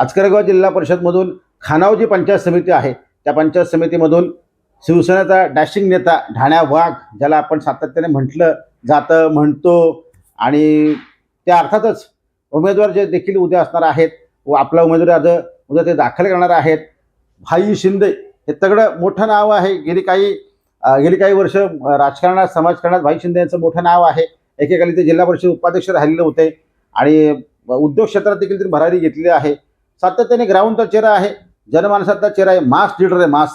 आचकरगाव जिल्हा परिषदमधून खानावजी पंचायत समिती आहे. त्या पंचायत समितीमधून शिवसेनेचा डॅशिंग नेता ढाण्या वाघ ज्याला आपण सातत्याने म्हटलं जातं म्हणतो आणि त्या अर्थातच उमेदवार जे देखील उद्या असणार आहेत व आपला उमेदवार आज उद्या ते दाखल करणार आहेत. भाई शिंदे हे तगडं मोठं नाव आहे. गेली काही गेली काही वर्ष राजकारणात समाजकारणात भाई शिंदे यांचं मोठं नाव आहे. एकेकाली ते जिल्हा परिषद उपाध्यक्ष राहिलेले होते आणि उद्योग क्षेत्रात देखील त्यांनी भरारी घेतली आहे. सातत्याने ग्राउंडचा चेहरा आहे. जनमानसाचा चेहरा आहे. मास लिडर आहे मास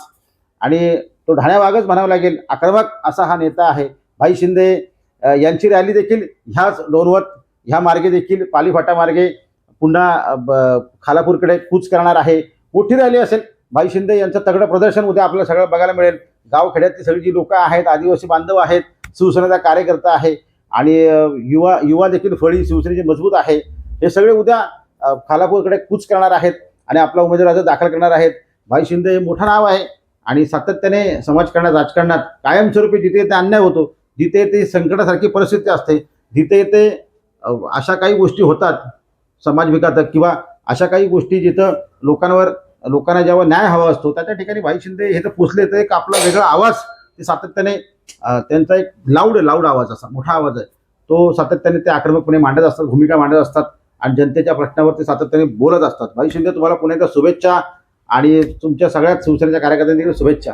आणि तो ढाण्यावागच म्हणावा लागेल आक्रमक असा हा नेता आहे. भाई शिंदे यांची रॅली देखील ह्याच लोणवत ह्या मार्गे देखील पालीफाटा मार्गे पुन्हा ब- खालापूरकडे कूच करणार आहे. मोठी रॅली असेल. भाई शिंदे यांचं तगडं प्रदर्शन उद्या आपल्याला सगळं बघायला मिळेल. गावखेड्यातली सगळी जी लोकं आहेत आदिवासी बांधव आहेत शिवसेनेचा कार्यकर्ता आहे. आणि युवा युवा देखील फळी शिवसेनेची मजबूत आहे. हे सगळे उद्या खालापूरकडे कूच करणार आहेत आणि आपला उमेदवार अर्ज दाखल करणार आहेत. भाई शिंदे हे मोठं नाव आहे आणि सातत्याने समाजकारणात राजकारणात कायमस्वरूपी जिथे ते अन्याय होतो जिथे ते संकटासारखी परिस्थिती असते जिथे ते अशा काही गोष्टी होतात समाज किंवा अशा काही गोष्टी जिथं लोकांवर लोकांना जेव्हा न्याय हवा असतो त्या त्या ठिकाणी भाई शिंदे हे तर पोचले तर एक आपला वेगळा आवाज ते सातत्याने त्यांचा एक लाऊड लाऊड आवाज असा मोठा आवाज आहे. तो सातत्याने ते आक्रमकपणे मांडत असतात भूमिका मांडत असतात. आणि जनतेच्या प्रश्नावर ते सातत्याने बोलत असतात. भाई शिंदे तुम्हाला पुन्हा एकदा शुभेच्छा आणि तुमच्या सगळ्याच शिवसेनेच्या कार्यकर्त्यांनी शुभेच्छा.